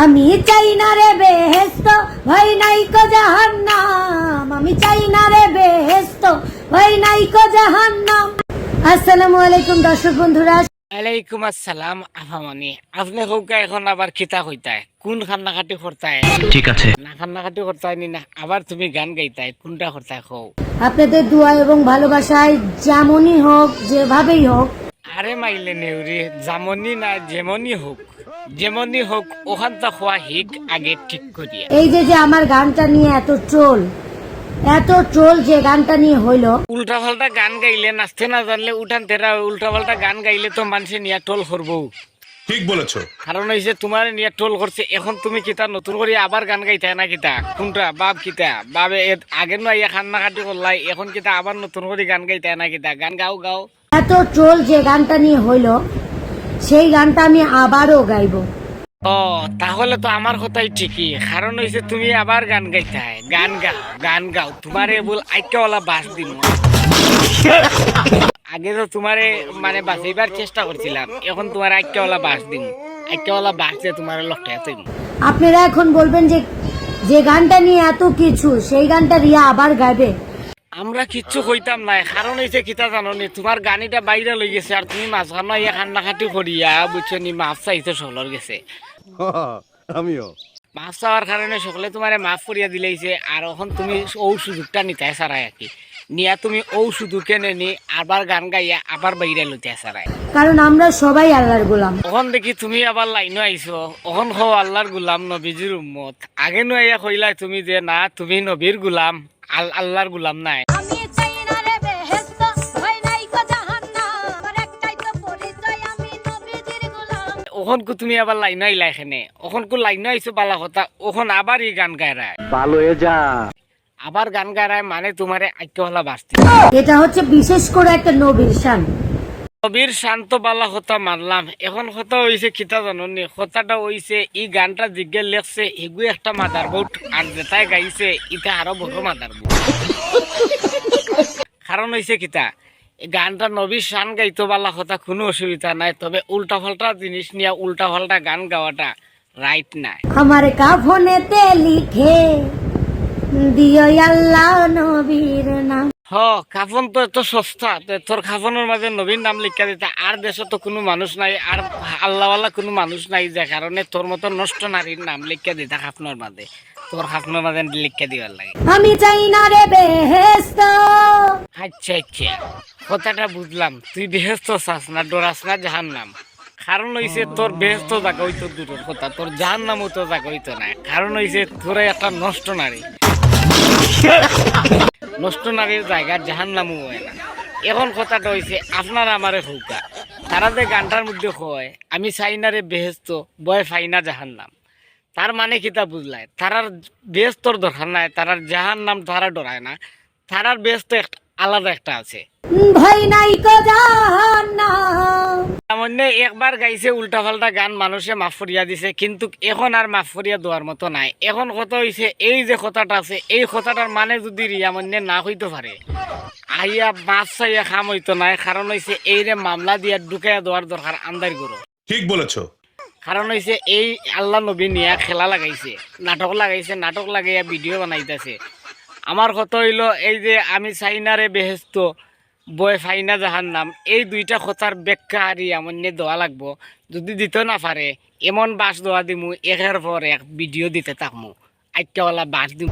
আমি চাই না রে বেহেস্ত ভয় নাই কো জাহান্নাম। আমি চাই না রে বেহেস্ত ভয় নাই কো জাহান্নাম। আসসালামু আলাইকুম দর্শক বন্ধুরা। আলাইকুম আসসালাম আফামানি। আপনি কৌকা এখন আবার খিতা কইতায়? কোন খান্নাখাটি করতায়? ঠিক আছে। না খান্নাখাটি করতায় নি না আবার তুমি গান গাইতায় কোনটা করতায় কও? আপনাদের দোয়া এবং ভালোবাসায় যেমনই হোক যেভাবেই হোক। আরে মাইলে নেউরি যেমনই না যেমনই হোক। যেমনই হোক ওখানটা খোয়া হিক আগে ঠিক করিয়া। এই যে যে আমার গানটা নিয়ে এত ট্রোল এত ট্রোল যে গানটা নিয়ে হইল। উল্টা পাল্টা গান গাইলে নাচতে না জানলে উঠান তেরা উল্টা পাল্টা গান গাইলে তো মানুষে নিয়ে টোল করব। ঠিক বলেছ। কারণ হয়েছে তোমার নিয়ে টোল করছে এখন তুমি কিতা নতুন করে আবার গান গাইতে না কিতা? কোনটা? বাপ কিতা? বাবে এ- আগে নয় খান্না খাটি করলাই এখন কিতা আবার নতুন করে গান গাইতে না কিতা? গান গাও গাও। এত ট্রোল যে গানটা নিয়ে হইল সেই গানটা আমি আবারও গাইবো। ও তাহলে তো আমার কথাই ঠিকই। কারণ হয়েছে তুমি আবার গান গাইতে হয় গান গাও গান গাও। তোমারে বল আইকাওয়ালা বাস দিন আগে তো তোমারে মানে বাঁচাইবার চেষ্টা করছিলাম। এখন তোমার আইকাওয়ালা বাস দিন আইকাওয়ালা বাস দিয়ে তোমার লক্ষ্য আছে আপনারা এখন বলবেন যে যে গানটা নিয়ে এত কিছু সেই গানটা রিয়া আবার গাইবে? আমরা কিচ্ছু কইতাম নাই। কারণ হইছে কিতা জাননি তোমার গানিটা বাইরে লই গেছে আর তুমি মাঝখানে ইয়া কান্না খাটি করিয়া বুঝছ নি মাছ চাইছে সকলের গেছে। আমিও। মাছ চাওয়ার কারণে সকলে তোমারে মাফ করিয়া দিলাইছে আর এখন তুমি ও সুযোগটা নিতে সারাই আর কি নিয়া তুমি ও সুযোগ কেনে নি আবার গান গাইয়া আবার বাইরে লইতে সারাই কারণ আমরা সবাই আল্লাহর গোলাম। ওখান দেখি তুমি আবার লাইনও আইছো ওখান হো আল্লাহর গুলাম নবীজির উম্মত। আগে নয় কইলাই তুমি যে না তুমি নবীর গুলাম। আল্লাহর গুলাম নাই। আমি চাই না রে বেহেস্ত ভয় নাই কো জাহান্নাম। আমার একটাই তো পরিচয় আমি নবীজির গোলাম। ওখন কু তুমি আবার লাইন আইলা এখানে ওখন কু লাইন আইছো বালা কথা ওখন আবার ই গান গায়রায় ভালো হয়ে যা। আবার গান গায়রায় মানে তোমারে বাঁচতে এটা হচ্ছে বিশেষ করে একটা নবীর শান। কবির শান্ত বালা কথা মানলাম এখন কথা হইছে কিতা জাননি? কথাটা হইছে ই গানটা জিজ্ঞে লেখছে এগু একটা মাদার বোট আর যেটাই গাইছে ইটা আরও বড় মাদার বোট কারণ হইছে কিতা, এই গানটা নবীর শান গাইতো বালা কথা কোনো অসুবিধা নাই, তবে উল্টা পাল্টা জিনিস নিয়ে উল্টা পাল্টা গান গাওয়াটা রাইট নাই। আমার কাফনেতে লিখে দিও আল্লাহ নবীর নাম। হ কাফন তো এত সস্তা তোর কাফনের মাঝে নবীন নাম লিখা দিতে আর দেশে তো কোনো মানুষ নাই আর আল্লাহওয়ালা কোনো মানুষ নাই যে কারণে তোর মতো নষ্ট নারীর নাম লিখা দিতা কাফনের মাঝে। তোর কাফনের মাঝে লিখা দিবার লাগে। আমি চাই না রে বেহেস্ত আচ্ছা আচ্ছা কথাটা বুঝলাম তুই বেহেস্ত চাস না ডরাস না জাহান নাম কারণ হইছে তোর বেহেস্ত জায়গা হইতো দূরের কথা তোর জাহান নামও তো জায়গা হইতো না কারণ হইছে তোর একটা নষ্ট নারী। নষ্ট নারীর জায়গা জাহান নামও হয় না। এখন কথাটা হইছে আপনার আমারে হৌকা তারা যে গানটার মধ্যে কয়, আমি চাইনারে বেহেস্ত, বয় ফাই না জাহান নাম তার মানে কিতা বুঝলাই তারার বেহেস্তর দরকার নাই তারার জাহান নাম তারা ডরায় না। তারার বেহেস্ত একটা আলাদা একটা আছে। নাই কো জাহান্নাম। সামান্য একবার গাইছে উল্টা পাল্টা গান মানুষে মাফ করিয়া দিছে কিন্তু এখন আর মাফ করিয়া দেওয়ার মতো নাই। এখন কথা হইছে এই যে কথাটা আছে এই কথাটার মানে যদি রিয়ামন্যে না হইতে পারে আইয়া মাছ চাইয়া খাম হইতো নাই কারণ হইছে এই রে মামলা দিয়া ঢুকাইয়া দেওয়ার দরকার আন্দার করো ঠিক বলেছ। কারণ হইছে এই আল্লাহ নবী নিয়া খেলা লাগাইছে নাটক লাগাইছে নাটক লাগাইয়া ভিডিও বানাইতেছে। আমার কথা হইল এই যে আমি চাইনারে বেহেস্ত বয় ফাইনা জাহান নাম এই দুইটা কথার ব্যাখ্যা আর আমার নিয়ে দেওয়া লাগবো। যদি দিতে না পারে এমন বাস দেওয়া দিমু একের পর এক ভিডিও দিতে থাকমু। আইকাওয়ালা বাস দিব